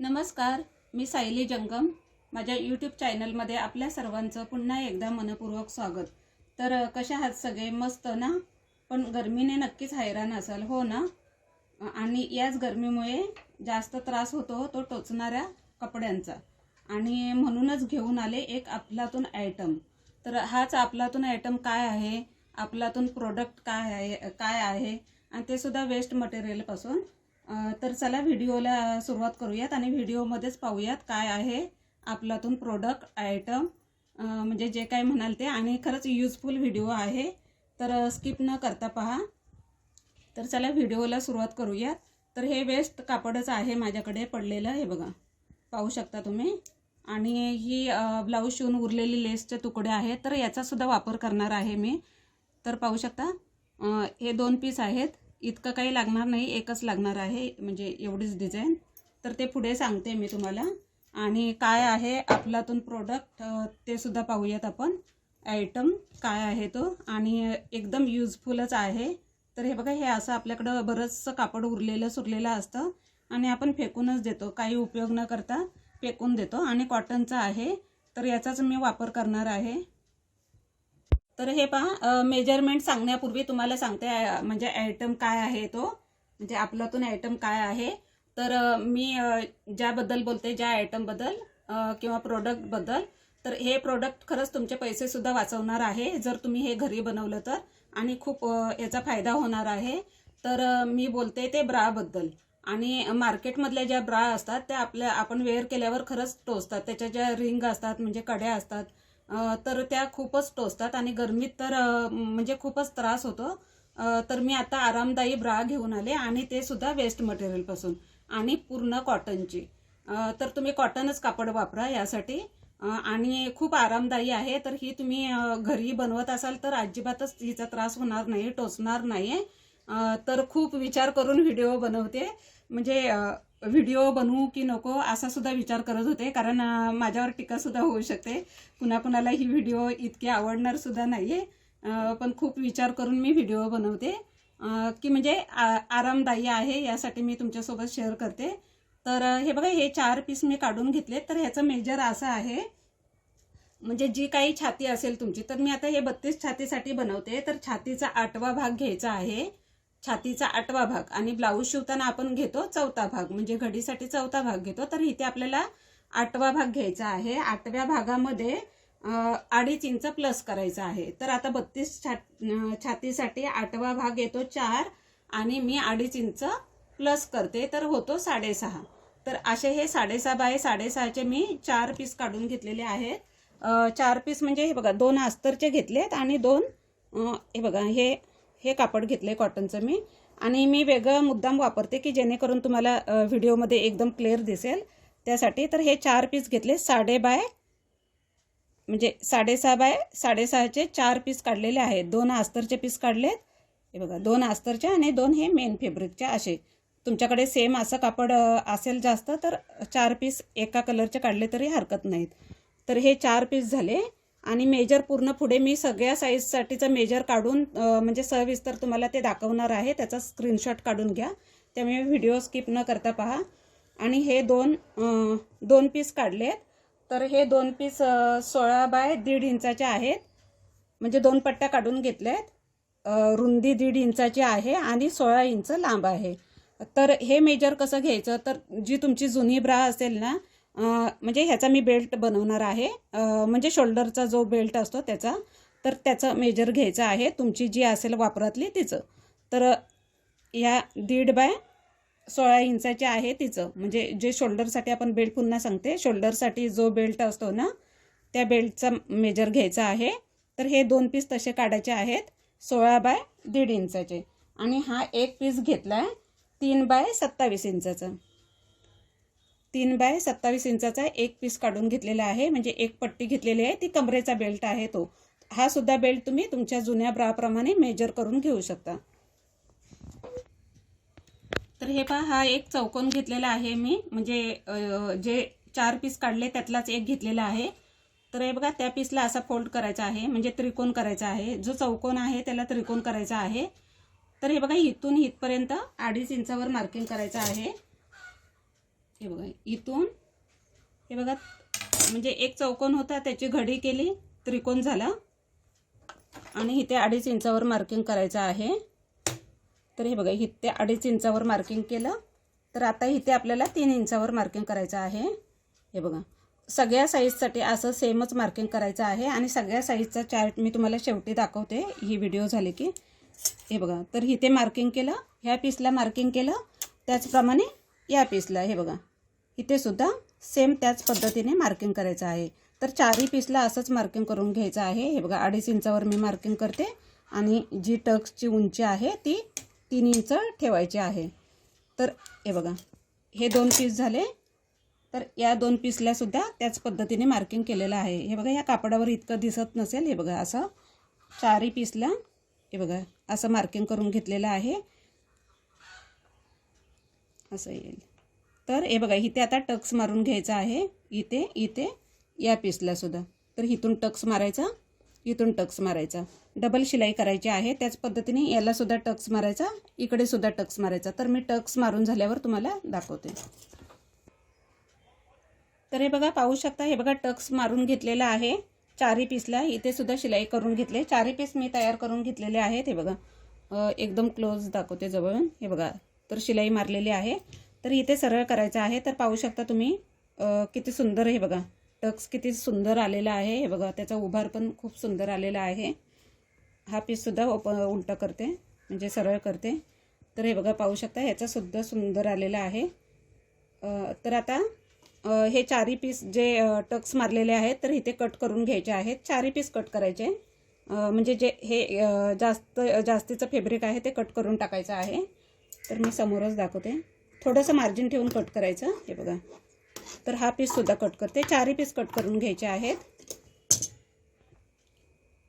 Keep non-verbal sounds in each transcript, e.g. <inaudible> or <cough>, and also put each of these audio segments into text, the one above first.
नमस्कार मी सायली जंगम. माझ्या यूट्यूब चॅनलमध्ये आपल्या सर्वांचं पुन्हा एकदा मनपूर्वक स्वागत. तर कशा आहात सगळे? मस्त ना? पण गरमीने नक्कीच हैराण असाल हो ना? आणि याच गरमीमुळे जास्त त्रास होतो तो टोचणाऱ्या कपड्यांचा. आणि म्हणूनच घेऊन आले एक आपलातून आयटम तर हाच आपलातून आयटम काय आहे? आपलातून प्रोडक्ट काय आहे काय आहे? आणि ते सुद्धा वेस्ट मटेरियलपासून तर चला व्हिडिओला सुरुवात करूयात आणि व्हिडिओमध्येच पाहूयात काय आहे आपलातून प्रोडक्ट आयटम म्हणजे जे काय म्हणाल ते. आणि खरंच यूजफुल व्हिडिओ आहे. तर स्किप न करता पहा. तर चला व्हिडिओला सुरुवात करूयात. तर हे वेस्ट कापडच आहे माझ्याकडे पडलेलं. हे बघा. पाहू शकता तुम्ही. आणि ही ब्लाऊज शिवून उरलेली लेसचे तुकडे आहेत. तर याचासुद्धा वापर करणार आहे मी. तर पाहू शकता. हे दोन पीस आहेत. इतकं काही लागणार नाही एकच लागणार आहे म्हणजे एवढीच डिझाईन तर ते पुढे सांगते मी तुम्हाला. आणि काय आहे आपलातून प्रोडक्ट ते सुद्धा पाहूयात आपण. आयटम काय आहे तो? आणि एकदम युजफुलच आहे. तर हे बघा हे असं आपल्याकडं बरंचसं कापड उरलेलं सुरलेलं असतं. आणि आपण फेकूनच देतो. काही उपयोग न करता फेकून देतो. आणि कॉटनचं आहे. तर याचाच मी वापर करणार आहे. तर हे पहा मेजरमेंट सांगण्यापूर्वी तुम्हाला सांगते म्हणजे आयटम काय आहे तो. म्हणजे आपलातून आयटम काय आहे. तर मी ज्याबद्दल बोलते ज्या आयटमबद्दल किंवा प्रोडक्टबद्दल तर हे प्रोडक्ट खरंच तुमचे पैसेसुद्धा वाचवणार आहे. जर तुम्ही हे घरी बनवलं तर. आणि खूप याचा फायदा होणार आहे. तर मी बोलते ते ब्राबद्दल आणि मार्केटमधल्या ज्या ब्रा असतात त्या आपल्या आपण वेअर केल्यावर खरंच टोचतात. त्याच्या ज्या रिंग असतात म्हणजे कड्या असतात तर त्या खूपच टोचतात आणि गरमीत तर म्हणजे खूपच त्रास होतो. तर मी आता आरामदायी ब्रा घेऊन आले आणि ते सुद्धा वेस्ट मटेरियलपासून आणि पूर्ण कॉटनची तर तुम्ही कॉटनच कापड वापरा यासाठी. आणि खूप आरामदायी आहे तर ही तुम्ही घरी बनवत असाल तर अजिबातच हिचा त्रास होणार नाही टोचणार नाही तर खूप विचार करून <laughs> व्हिडिओ बनवते. म्हणजे व्हिडिओ बनवू की नको असा सुद्धा विचार करत होते. कारण माझ्यावर टीकासुद्धा होऊ शकते. कुणा कुणाला ही व्हिडिओ इतकी आवडणार सुद्धा नाही आहे पण खूप विचार करून मी व्हिडिओ बनवते. की म्हणजे आ- आरामदायी आहे यासाठी मी तुमच्यासोबत शेअर करते. तर हे बघा हे चार पीस मी काढून घेतले तर ह्याचं मेजर असं आहे. म्हणजे जी काही छाती असेल तुमची तर मी आता हे बत्तीस छातीसाठी बनवते. तर छातीचा आठवा भाग घ्यायचा आहे. छातीचा आठवा भाग आणि ब्लाऊज शिवताना आपण घेतो चौथा भाग. म्हणजे घडीसाठी चौथा भाग घेतो. तर इथे आपल्याला आठवा भाग घ्यायचा आहे. आठव्या भागामध्ये अडीच इंच प्लस करायचा आहे. तर आता बत्तीस छा छातीसाठी आठवा भाग येतो चार आणि मी अडीच इंच प्लस करते. तर होतो साडेसहा. तर असे हे साडेसहा बाय साडेसहाचे मी चार पीस काढून घेतलेले आहेत. चार पीस म्हणजे हे बघा दोन अस्तरचे घेतलेत आणि दोन हे बघा हे हे कापड घेतले कॉटनचं मी. आणि मी वेगळं मुद्दाम वापरते की जेणेकरून तुम्हाला व्हिडिओमध्ये एकदम क्लिअर दिसेल. त्यासाठी तर हे चार पीस घेतले साडे बाय म्हणजे साडेसहा बाय साडेसहाचे चार पीस काढलेले आहेत. दोन अस्तरचे पीस काढलेत. हे बघा दोन अस्तरचे आणि दोन हे मेन फेब्रिकचे असे. तुमच्याकडे सेम असं कापड असेल जास्त तर चार पीस एका कलरचे काढले तरी हरकत नाहीत. तर हे चार पीस झाले. आणि मेजर पूर्ण पुढे मी सगळ्या साईजसाठीचं मेजर काढून म्हणजे सविस्तर तुम्हाला ते दाखवणार आहे. त्याचा स्क्रीनशॉट काढून घ्या. त्यामुळे व्हिडिओ स्किप न करता पहा. आणि हे दोन दोन पीस काढलेत. तर हे दोन पीस सोळा बाय दीड इंचाचे आहेत. म्हणजे दोन पट्ट्या काढून घेतल्यात आहेत रुंदी दीड इंचाची आहे आणि सोळा इंच लांब आहे. तर हे मेजर कसं घ्यायचं? तर जी तुमची जुनी ब्रा असेल ना म्हणजे ह्याचा मी बेल्ट बनवणार आहे. म्हणजे शोल्डरचा जो बेल्ट असतो त्याचा. तर त्याचं मेजर घ्यायचं आहे. तुमची जी असेल वापरातली तिचं. तर या दीड बाय सोळा इंचाचे आहे तिचं. म्हणजे जे शोल्डरसाठी आपण बेल्ट पुन्हा सांगते शोल्डरसाठी जो बेल्ट असतो ना त्या बेल्टचा मेजर घ्यायचा आहे. तर हे दोन पीस तसे काढायचे आहेत सोळा बाय दीड इंचाचे. आणि हा एक पीस घेतला आहे तीन बाय सत्तावीस इंचाचा. तीन बाय सत्तावीस इंचाचा एक पीस काढून घेतलेला आहे. म्हणजे एक पट्टी घेतलेली आहे. ती कमरेचा बेल्ट आहे तो. हा सुद्धा बेल्ट तुम्ही तुमच्या जुन्या ब्राप्रमाणे मेजर करून घेऊ शकता. तर हे पहा हा एक चौकोन घेतलेला आहे मी. म्हणजे जे चार पीस काढले त्यातलाच एक घेतलेला आहे. तर हे बघा त्या पीसला असा फोल्ड करायचा आहे. म्हणजे त्रिकोण करायचा आहे. जो चौकोन आहे त्याला त्रिकोण करायचा आहे. तर हे बघा इथून इथपर्यंत अडीच इंचावर मार्किंग करायचं आहे. हे बघा इथून हे बघा म्हणजे एक चौकोन होता त्याची घडी केली त्रिकोण झाला. आणि इथे अडीच इंचावर मार्किंग करायचं आहे. तर हे बघा इथे अडीच इंचावर मार्किंग केलं. तर आता इथे आपल्याला तीन इंचावर मार्किंग करायचं आहे. हे बघा सगळ्या साईजसाठी असं सेमच मार्किंग करायचं आहे. आणि सगळ्या साईजचा चार्ट मी तुम्हाला शेवटी दाखवते. ही व्हिडिओ झाली की. हे बघा तर इथे मार्किंग केलं ह्या पीसला मार्किंग केलं. त्याचप्रमाणे या पीसला हे बघा. इथे सुद्धा सेम त्याच पद्धतीने मार्किंग करायचं आहे. तर चारही पीसला असंच मार्किंग करून घ्यायचं आहे. हे बघा अडीच इंचावर मी मार्किंग करते. आणि जी टक्सची उंची आहे ती तीन इंच ठेवायची आहे. तर हे बघा हे दोन पीस झाले. तर या दोन पीसलासुद्धा त्याच पद्धतीने मार्किंग केलेलं आहे. हे बघा या कापडावर इतकं दिसत नसेल. हे बघा असं चारही पीसला हे बघा असं मार्किंग करून घेतलेलं आहे. असं येईल. तर हे बघा इथे आता टक्स मारून घ्यायचा आहे. इथे इथे या पीसला सुद्धा. तर इथून टक्स मारायचा इथून टक्स मारायचा. डबल शिलाई करायची आहे. त्याच पद्धतीने याला सुद्धा टक्स मारायचा इकडे सुद्धा टक्स मारायचा. तर मी टक्स मारून झाल्यावर तुम्हाला दाखवते. तर हे बघा पाहू शकता हे बघा टक्स मारून घेतलेला आहे. चारही पीसला इथे सुद्धा शिलाई करून घेतले. चारही पीस मी तयार करून घेतलेले आहेत. हे बघा एकदम क्लोज दाखवते जवळून. हे बघा तर शिलाई मारलेली आहे. तर इथे सरळ करायचं आहे. तर पाहू शकता तुम्ही किती सुंदर हे बघा. टक्स किती सुंदर आलेला आहे हे बघा. त्याचा उभार पण खूप सुंदर आलेला आहे. हा पीससुद्धा ओप उलटा करते म्हणजे सरळ करते. तर हे बघा पाहू शकता ह्याचासुद्धा सुंदर आलेला आहे. तर आता हे चारही पीस जे टक्स मारलेले आहेत तर इथे कट करून घ्यायचे आहेत. चारही पीस कट करायचे. म्हणजे जे हे जास्त जास्तीचं फेब्रिक आहे ते कट करून टाकायचं आहे. तर मी समोरच दाखवते. थोडंसं मार्जिन ठेवून कट करायचं. हे बघा. तर हा पीससुद्धा कट करते. चारही पीस कट करून घ्यायचे आहेत.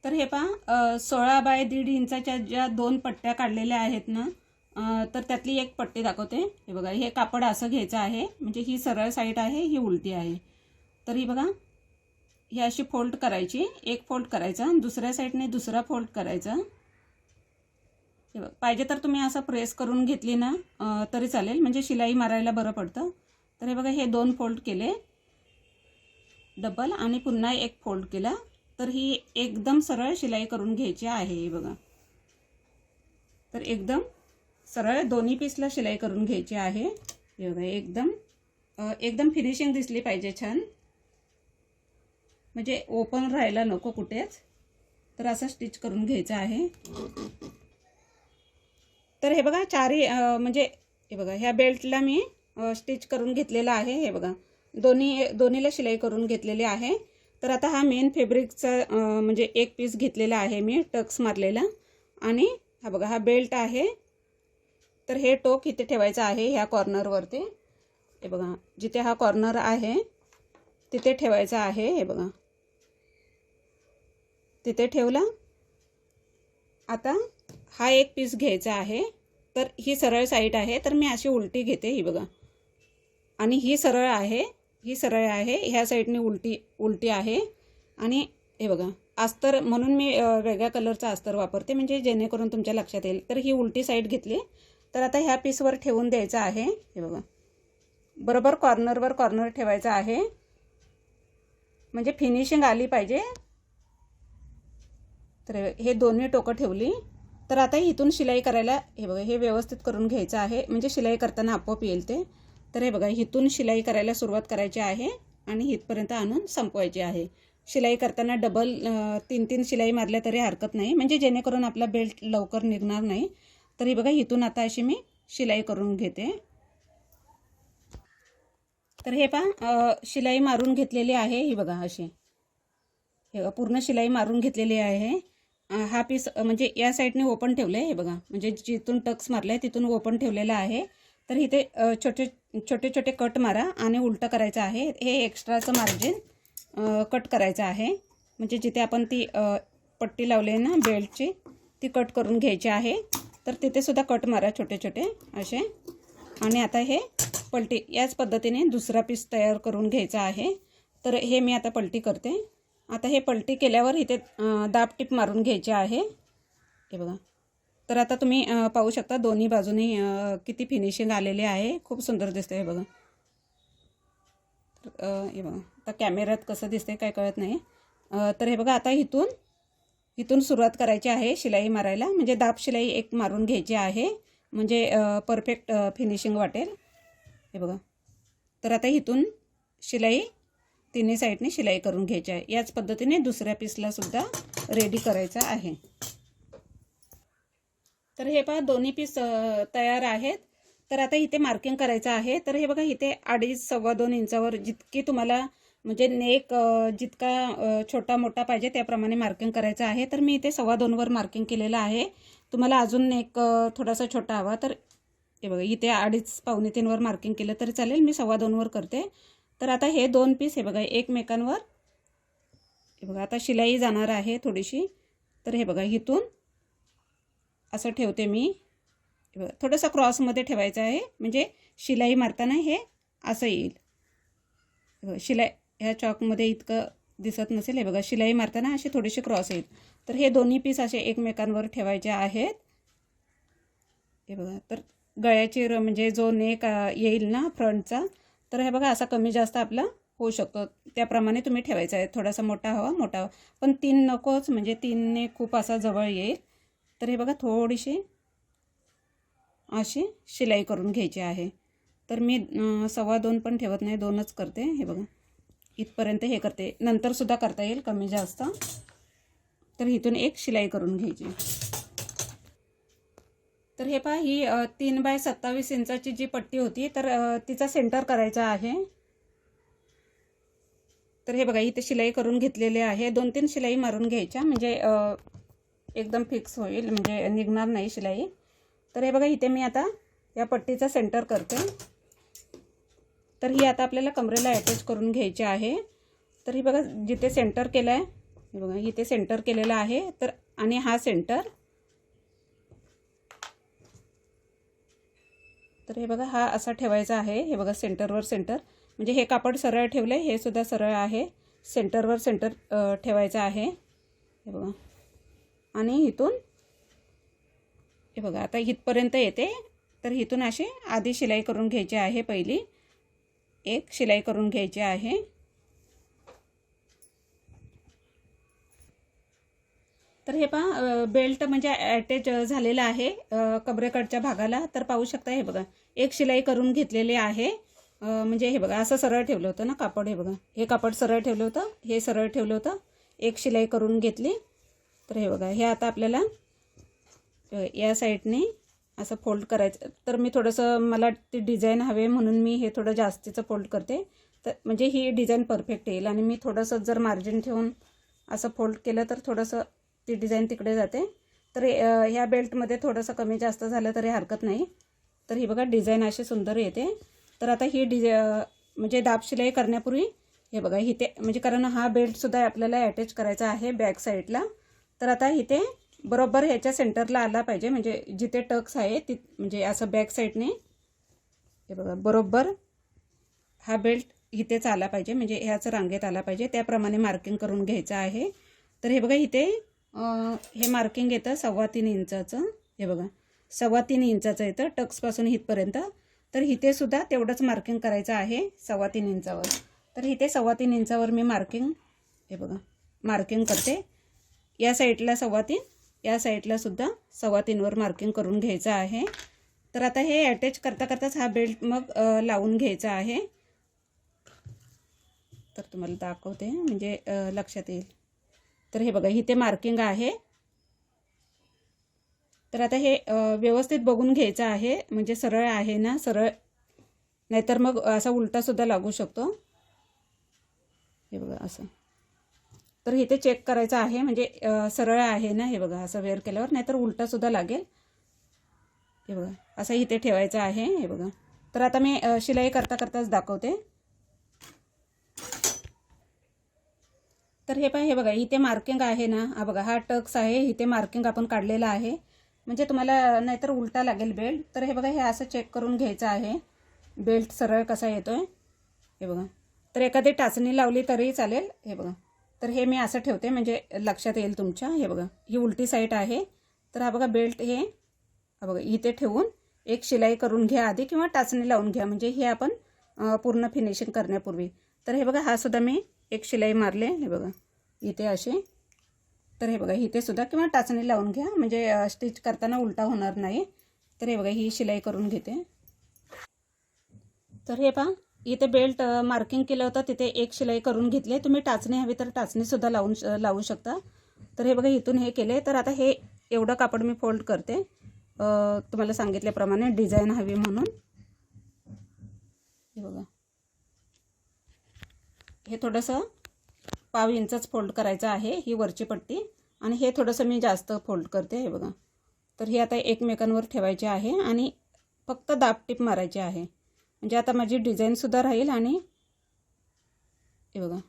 तर हे पहा सोळा बाय दीड इंचाच्या ज्या दोन पट्ट्या काढलेल्या आहेत ना तर त्यातली एक पट्टी दाखवते. हे बघा हे कापड असं घ्यायचं आहे. म्हणजे ही सरळ साईड आहे ही उलटी आहे. तर ही बघा ही अशी फोल्ड करायची. एक फोल्ड करायचा. दुसऱ्या साईडने दुसरा फोल्ड करायचा. हे बघ पाहिजे तर तुम्ही असं प्रेस करून घेतली ना तरी चालेल. म्हणजे शिलाई मारायला बरं पडतं. तर हे बघा हे दोन फोल्ड केले. डबल आणि पुन्हा एक फोल्ड केला. तर ही एकदम सरळ शिलाई करून घ्यायची आहे हे बघा. तर एकदम सरळ दोन्ही पीसला शिलाई करून घ्यायची आहे. हे बघा एकदम एकदम फिनिशिंग दिसली पाहिजे छान. म्हणजे ओपन राहायला नको कुठेच. तर असं स्टिच करून घ्यायचं आहे. तर हे बघा चारही म्हणजे हे बघा ह्या बेल्टला मी स्टिच करून घेतलेला आहे हे बघा. दोन्ही दोन्हीला शिलाई करून घेतलेली आहे. तर आता हा मेन फेब्रिकचा म्हणजे एक पीस घेतलेला आहे मी टक्स मारलेला. आणि हा बघा हा बेल्ट आहे. तर हे टोक इथे ठेवायचं आहे ह्या कॉर्नरवरती. हे बघा जिथे हा कॉर्नर आहे तिथे ठेवायचं आहे हे बघा. तिथे ठेवला. आता हा एक पीस घ्यायचा आहे. तर ही सरळ साईड आहे. तर मी अशी उलटी घेते ही बघा. आणि ही सरळ आहे. ही सरळ आहे. ह्या साईडने उलटी उलटी आहे. आणि हे बघा अस्तर म्हणून मी वेगळ्या कलरचा अस्तर वापरते. म्हणजे जेणेकरून तुमच्या लक्षात येईल. तर ही उलटी साईड घेतली. तर आता ह्या पीसवर ठेवून द्यायचं आहे. हे बघा. बरोबर कॉर्नरवर कॉर्नर ठेवायचं आहे. म्हणजे फिनिशिंग आली पाहिजे. तर हे दोन्ही टोकं ठेवली. तर आता इथून शिलाई करायला हे बघा हे व्यवस्थित करून घ्यायचं आहे. म्हणजे शिलाई करताना आपोआप येईल ते. तर हे बघा इथून शिलाई करायला सुरुवात करायची आहे आणि इथपर्यंत आणून संपवायची आहे. शिलाई करताना डबल तीन तीन शिलाई मारल्या तरी हरकत नाही. म्हणजे जेणेकरून आपला बेल्ट लवकर निघणार नाही. तर हे बघा इथून आता अशी मी शिलाई करून घेते. तर हे पहा शिलाई मारून घेतलेली आहे. ही बघा अशी. हे बघा पूर्ण शिलाई मारून घेतलेली आहे. हा पीस म्हणजे या साईडने ओपन ठेवलं आहे हे बघा. म्हणजे जिथून टक्स मारलं आहे तिथून ओपन ठेवलेलं आहे. तर इथे छोटे छोटे छोटे कट मारा आणि उलटं करायचं आहे. हे एक्स्ट्राचं मार्जिन कट करायचं आहे. म्हणजे जिथे आपण ती पट्टी लावली आहे ना बेल्टची ती कट करून घ्यायची आहे. तर तिथेसुद्धा कट मारा छोटे छोटे असे. आणि आता हे पलटी याच पद्धतीने दुसरा पीस तयार करून घ्यायचा आहे. तर हे मी आता पलटी करते. आता हे पलटी केल्यावर इथे दाब टीप मारून घ्यायचे आहे. हे बघा. तर आता तुम्ही पाहू शकता दोन्ही बाजूने किती फिनिशिंग आलेले आहे. खूप सुंदर दिसतं हे बघा. हे बघा. आता कॅमेऱ्यात कसं दिसते काय कळत नाही. तर हे बघा आता इथून इथून सुरुवात करायची आहे शिलाई मारायला. म्हणजे दाब शिलाई एक मारून घ्यायची आहे. म्हणजे परफेक्ट फिनिशिंग वाटेल. हे बघा. तर आता इथून शिलाई तिन्ही साईडने शिलाई करून घ्यायची आहे. याच पद्धतीने दुसऱ्या पीसला सुद्धा रेडी करायचा आहे. तर हे पहा दोन्ही पीस तयार आहेत. तर आता इथे मार्किंग करायचं आहे. तर हे बघा इथे अडीच सव्वा दोन इंचावर जितकी तुम्हाला म्हणजे नेक जितका छोटा मोठा पाहिजे त्याप्रमाणे मार्किंग करायचं आहे. तर मी इथे सव्वा दोनवर मार्किंग केलेलं आहे. तुम्हाला अजून नेक थोडासा छोटा हवा. तर हे बघा इथे अडीच पावणे तीनवर मार्किंग केलं तरी चालेल. मी सव्वा दोनवर करते. तर आता हे दोन पीस हे बघा एकमेकांवर. हे बघा आता शिलाई जाणार आहे थोडीशी. तर हे बघा इथून असं ठेवते मी. हे बघा थोडंसं क्रॉसमध्ये ठेवायचं आहे. म्हणजे शिलाई मारताना हे असं येईल. बघा शिलाई ह्या चॉकमध्ये इतकं दिसत नसेल. हे बघा शिलाई मारताना असे थोडेसे क्रॉस येईल. तर हे दोन्ही पीस असे एकमेकांवर ठेवायचे आहेत. हे बघा तर गळ्याची र म्हणजे जो नेक येईल ना फ्रंटचा तर हे बघा असा कमी जास्त आपला होऊ शकतो. त्याप्रमाणे तुम्ही ठेवायचा आहे. थोडासा मोठा हवा मोठा हवा. पण तीन नकोच म्हणजे तीनने खूप असा जवळ येईल. तर हे बघा थोडीशी अशी शिलाई करून घ्यायची आहे. तर मी सव्वा दोन पण ठेवत नाही दोनच करते. हे बघा इथपर्यंत हे करते. नंतरसुद्धा करता येईल कमी जास्त. तर इथून एक शिलाई करून घ्यायची. तर हे पहा ही तीन बाय सत्तावीस इंचाची जी पट्टी होती तर तिचा सेंटर करायचा आहे. तर हे बघा इथे शिलाई करून घेतलेली आहे. दोन तीन शिलाई मारून घ्यायच्या म्हणजे एकदम फिक्स होईल म्हणजे निघणार नाही शिलाई. तर हे बघा इथे मी आता या पट्टीचा सेंटर करते. तर ही आता आपल्याला कमरेला अटॅच करून घ्यायची आहे. तर ही बघा जिथे सेंटर केलं आहे हे बघा इथे सेंटर केलेलं आहे. तर आणि हा सेंटर तर हे बघा हा असा ठेवायचा आहे. हे बघा सेंटरवर सेंटर. म्हणजे हे कापड सरळ ठेवलं आहे हे सुद्धा सरळ आहे. सेंटरवर सेंटर ठेवायचं आहे. हे बघा. आणि इथून हे बघा आता इथपर्यंत येते. तर इथून अशी आधी शिलाई करून घ्यायची आहे पहिली. एक शिलाई करून घ्यायची आहे. तर हे पहा बेल्ट म्हणजे अटॅच झालेला आहे कबरेकडच्या भागाला. तर पाहू शकता हे बघा एक शिलाई करून घेतलेली आहे. म्हणजे हे बघा असं सरळ ठेवलं होतं ना कापड हे बघा. हे कापड सरळ ठेवलं होतं हे सरळ ठेवलं होतं. एक शिलाई करून घेतली. तर हे बघा हे आता आपल्याला या साईडने असं फोल्ड करायचं. तर मी थोडंसं मला ती डिझाईन हवे म्हणून मी हे थोडं जास्तीचं फोल्ड करते. तर म्हणजे ही डिझाईन परफेक्ट येईल. आणि मी थोडंसं जर मार्जिन ठेवून असं फोल्ड केलं तर थोडंसं ती डिझाईन तिकडे जाते. तर ह्या बेल्टमध्ये थोडंसं कमी जास्त झालं तरी हरकत नाही. तर ही बघा डिझाईन अशी सुंदर येते. तर आता ही डिज म्हणजे दाब शिलाई करण्यापूर्वी हे बघा इथे म्हणजे कारण हा बेल्टसुद्धा आपल्याला अटॅच करायचा आहे बॅक साईडला. तर आता इथे बरोबर ह्याच्या सेंटरला आला पाहिजे. म्हणजे जिथे टक्स आहे ति म्हणजे असं बॅक साईडने. हे बघा बरोबर हा बेल्ट इथेच आला पाहिजे. म्हणजे ह्याच रांगेत आला पाहिजे. त्याप्रमाणे मार्किंग करून घ्यायचं आहे. तर हे बघा इथे हे मार्किंग येतं सव्वा तीन इंचाचं. हे बघा. सव्वा तीन इंचाचं येतं टक्सपासून इथपर्यंत तर इथे सुद्धा तेवढंच मार्किंग करायचं आहे सव्वा तीन इंचावर. तर इथे सव्वा तीन इंचावर मी मार्किंग हे बघा मार्किंग करते. या साईडला सव्वा तीन या साईडला सुद्धा सव्वा तीनवर मार्किंग करून घ्यायचं आहे. तर आता हे अटॅच करता करताच हा बेल्ट मग लावून घ्यायचा आहे. तर तुम्हाला दाखवते म्हणजे लक्षात येईल. तर हे बघा इथे मार्किंग आहे. तर आता हे व्यवस्थित बघून घ्यायचं आहे. म्हणजे सरळ आहे ना सरळ. नाहीतर मग असा उलटासुद्धा लागू शकतो. हे बघा असं. तर इथे चेक करायचं आहे. म्हणजे सरळ आहे ना हे बघा असं वेअर केल्यावर. नाहीतर उलटासुद्धा लागेल. हे बघा असं इथे ठेवायचं आहे. हे बघा. तर आता मी शिलाई करता करताच दाखवते. तर हे पहा हे बघा इथे मार्किंग आहे ना. हा बघा हा टक्स आहे इथे मार्किंग आपण काढलेला आहे. म्हणजे तुम्हाला नाहीतर उलटा लागेल बेल्ट तर हे बघा हे असं चेक करून घ्यायचं आहे. बेल्ट सरळ कसा येतो आहे हे बघा. तर एखादी टाचणी लावली तरी चालेल. हे बघा. तर हे मी असं ठेवते म्हणजे लक्षात येईल तुमच्या. हे बघा ही उलटी साईड आहे. तर हा बघा बेल्ट हे हा बघा इथे ठेवून एक शिलाई करून घ्या आधी किंवा टाचणी लावून घ्या. म्हणजे हे आपण पूर्ण फिनिशिंग करण्यापूर्वी. तर हे बघा हा सुद्धा मी एक शिलाई मारले हे बघा. इथे अशी. तर हे बघा इथे सुद्धा किंवा टाचणी लावून घ्या. म्हणजे स्टिच करताना उलटा होणार नाही. तर हे बघा ही शिलाई करून घेते. तर हे पहा इथे बेल्ट मार्किंग केलं होतं. तिथे एक शिलाई करून घेतली तुम्ही टाचणी हवी तर टाचणीसुद्धा लावून लावू शकता. तर हे बघा इथून हे केले. तर आता हे एवढं कापड मी फोल्ड करते. तुम्हाला सांगितल्याप्रमाणे डिझाईन हवी म्हणून. हे बघा. हे थोडंसं पाव इंचच फोल्ड करायचं आहे ही वरची पट्टी. आणि हे थोडंसं मी जास्त फोल्ड करते हे बघा. तर हे आता एकमेकांवर ठेवायचे आहे आणि फक्त दाबटीप मारायची आहे. म्हणजे आता माझी डिझाईनसुद्धा राहील आणि हे बघा.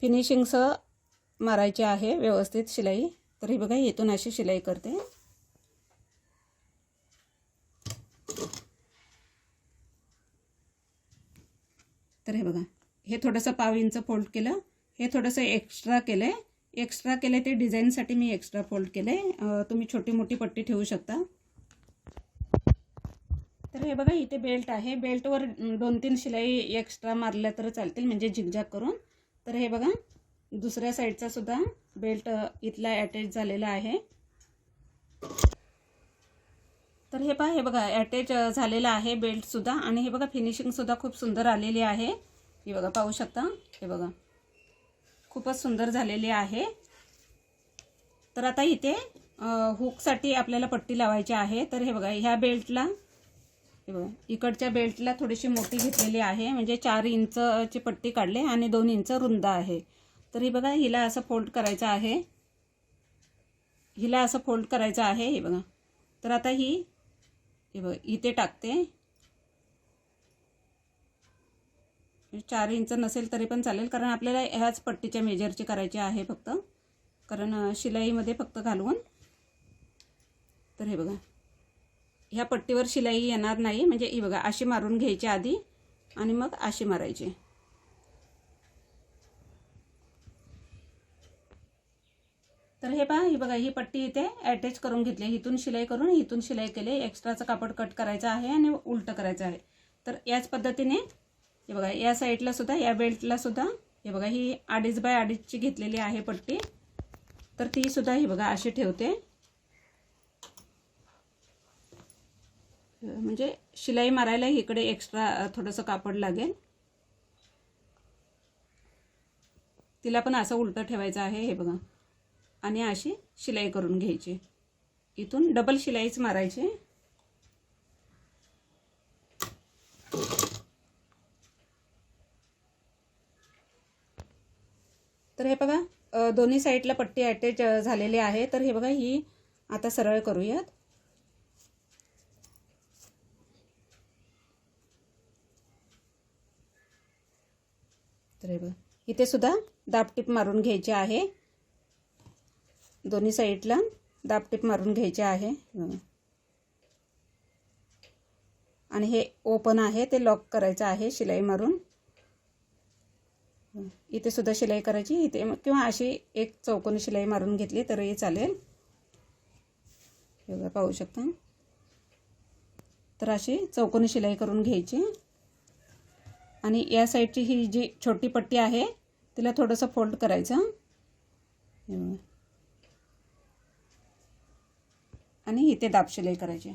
फिनिशिंगसह मारायची आहे व्यवस्थित शिलाई. तर हे बघा इथून अशी शिलाई करते. तर हे बघा. हे थोडंसं पाव इंच फोल्ड केलं. हे थोडंसं एक्स्ट्रा केलं आहे एक्स्ट्रा केलं ते डिझाईनसाठी मी एक्स्ट्रा फोल्ड केलं आहे तुम्ही छोटी मोठी पट्टी ठेवू शकता. तर हे बघा इथे बेल्ट आहे. बेल्टवर दोन तीन शिलाई एक्स्ट्रा मारल्या तर चालतील म्हणजे झिगझॅग करून. तर हे बघा दुसऱ्या साईडचा सुद्धा बेल्ट इथला अटॅच झालेला आहे. तर हे पहा हे बघा अटॅच झालेलं आहे बेल्टसुद्धा आणि हे बघा फिनिशिंगसुद्धा खूप सुंदर आलेली आहे. हे बघा पाहू शकता? हे बघा. खूपच सुंदर झालेली आहे. तर आता इथे हुकसाठी आपल्याला पट्टी लावायची आहे. तर हे बघा ह्या बेल्टला हे बघा इकडच्या बेल्टला थोडीशी मोठी घेतलेली आहे. म्हणजे चार इंचची पट्टी काढले आणि दोन इंच रुंद आहे. तर हे बघा हिला असं फोल्ड करायचं आहे. हिला असं फोल्ड करायचं आहे हे बघा. तर आता ही हे बघा इथे टाकते. चार इंच नसेल तरी पण चालेल कारण आपल्याला ह्याच पट्टीच्या मेजरची करायची आहे फक्त. कारण शिलाईमध्ये फक्त घालवून तर हे बघा. ह्या पट्टीवर शिलाई येणार नाही म्हणजे ही बघा अशी मारून घ्यायची आधी आणि मग अशी मारायची. तर हे पहा ही बघा ही पट्टी इथे अटॅच करून घेतली. इथून शिलाई करून इथून शिलाई केली. एक्स्ट्राचं कापड कट करायचं आहे आणि उलटं करायचं आहे. तर याच पद्धतीने हे बघा या साईडला सुद्धा या बेल्टला सुद्धा हे बघा ही अडीच बाय अडीचची घेतलेली आहे पट्टी. तर ती सुद्धा ही बघा अशी ठेवते. म्हणजे शिलाई मारायला इकडे एक्स्ट्रा थोडंसं कापड लागेल. तिला पण असं उलटं ठेवायचं आहे हे बघा. आणि अशी शिलाई करून घ्यायची. इथून डबल शिलाईच मारायची. तर हे बघा दोन्ही साईडला पट्टी अटॅच झालेली आहे. तर हे बघा ही आता सरळ करूयात. तर हे बघा इथे सुद्धा दाबटीप मारून घ्यायची आहे. दोन्ही साईडला दाबटीप मारून घ्यायचे आहे. आणि हे ओपन आहे ते लॉक करायचं आहे शिलाई मारून. इथे सुद्धा शिलाई करायची. इथे किंवा अशी एक चौकोनी शिलाई मारून घेतली तरी चालेल. बघा पाहू शकता. तर अशी चौकोनी शिलाई करून घ्यायची. आणि या साईडची ही जी छोटी पट्टी आहे तिला थोडंसं फोल्ड करायचं. आणि इथे दाब शिलाई करायची.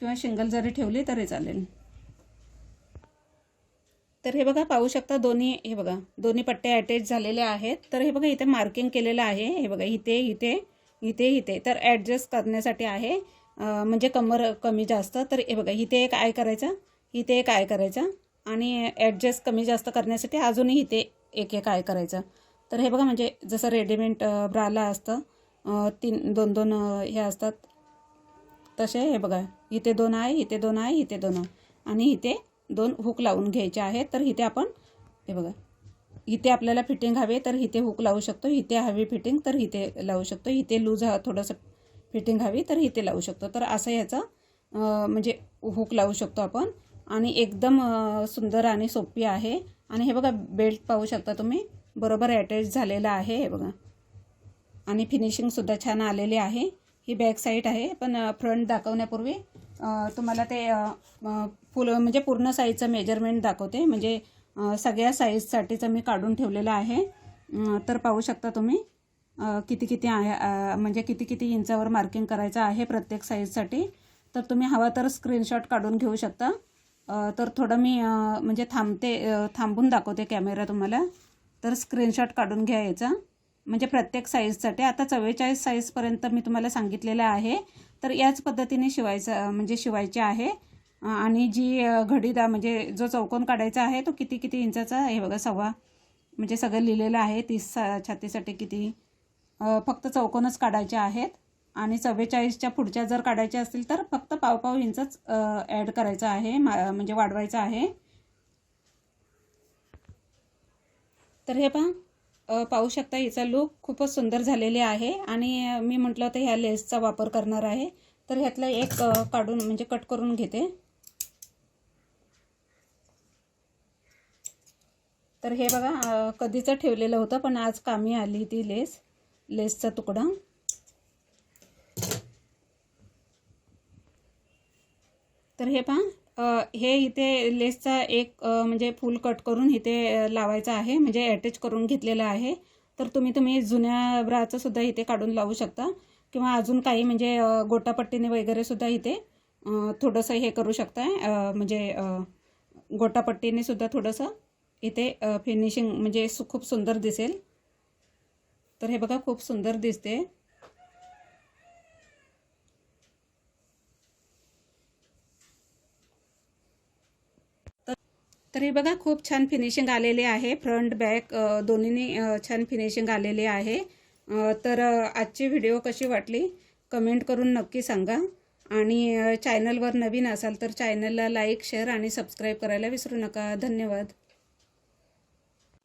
किंवा शिंगल जरी ठेवली तरी चालेल. तर हे बघा पाहू शकता दोन्ही हे बघा दोन्ही पट्टे अटॅच झालेले आहेत. तर हे बघा इथे मार्किंग केलेलं आहे. हे बघा इथे इथे इथे इथे. तर ॲडजस्ट करण्यासाठी आहे. म्हणजे कमर कमी जास्त. तर हे बघा इथे एक आय करायचा इथे एक आय करायचा. आणि ॲडजस्ट कमी जास्त करण्यासाठी अजूनही इथे एक एक आय करायचा. तर हे बघा म्हणजे जसं रेडीमेड ब्राला असतं तीन दोन दोन हे असतात. तसे हे बघा इथे दोन आहे इथे दोन आहे इथे दोन आहे आणि इथे दोन हुक लावून घ्यायचे आहेत तर इथे आपण हे बघा इथे आपल्याला फिटिंग हवे तर इथे हुक लावू शकतो इथे हवी फिटिंग तर इथे लावू शकतो इथे लूज ह थोडंसं फिटिंग हवी तर इथे लावू शकतो. तर असं याचं म्हणजे हुक लावू शकतो आपण. आणि एकदम सुंदर आणि सोपी आहे. आणि हे बघा बेल्ट पाहू शकता तुम्ही बरोबर अटॅच झालेला आहे हे बघा. आणि फिनिशिंगसुद्धा छान आलेली आहे. ही बॅक साईड आहे पण फ्रंट दाखवण्यापूर्वी तुम्हाला ते फुल म्हणजे पूर्ण साईजचं मेजरमेंट दाखवते. म्हणजे सगळ्या साईजसाठीचं मी काढून ठेवलेलं आहे. तर पाहू शकता तुम्ही किती किती आहे म्हणजे किती किती इंचावर मार्किंग करायचं आहे प्रत्येक साईजसाठी तर तुम्ही हवा तर स्क्रीनशॉट काढून घेऊ शकता. तर थोडं मी म्हणजे थांबते थांबून दाखवते कॅमेरा तुम्हाला. तर स्क्रीनशॉट काढून घ्या याचा. म्हणजे प्रत्येक साईजसाठी आता चव्वेचाळीस साईजपर्यंत मी तुम्हाला सांगितलेलं आहे. तर याच पद्धतीने शिवायचं म्हणजे शिवायचे आहे. आणि जी घडीदा म्हणजे जो चौकोन काढायचा आहे तो किती किती इंचाचा आहे? बघा सव्वा म्हणजे सगळं लिहिलेलं आहे. तीस सा- छातीसाठी किती? फक्त चौकोनच काढायचे आहेत. आणि चव्वेचाळीसच्या पुढच्या जर काढायच्या असतील तर फक्त पाव पाव इंचच ॲड करायचं आहे मा- म्हणजे वाढवायचं आहे. तर हे पहा पाहू शकता हिचा लूक खूपच सुंदर झालेली आहे. आणि मी म्हटलं तर ह्या लेसचा वापर करणार आहे. तर ह्यातलं एक काढून म्हणजे कट करून घेते. तर हे बघा कधीचं ठेवलेलं होतं पण आज कामी आली ती लेस लेसचा तुकडा. तर हे पहा हे इथे लेसचा एक म्हणजे फूल कट करून इथे लावायचं आहे म्हणजे अटॅच करून घेतलेलं आहे. तर तुम्ही तुम्ही जुन्या ब्राचं सुद्धा इथे काढून लावू शकता किंवा अजून काही म्हणजे गोटापट्टीने वगैरे सुद्धा इथे थोडंसं हे करू शकता म्हणजे गोटापट्टीने सुद्धा थोडंसं इथे फिनिशिंग म्हणजे सु खूप सुंदर दिसेल. तर हे बघा खूप सुंदर दिसते. तर हे बघा खूप छान फिनिशिंग आलेले आहे. फ्रंट बॅक दोन्हीने छान फिनिशिंग आलेले आहे. तर आजची व्हिडिओ कशी वाटली? कमेंट करून नक्की सांगा. आणि चॅनलवर नवीन असाल तर चॅनलला लाईक शेअर आणि सबस्क्राईब करायला विसरू नका. धन्यवाद.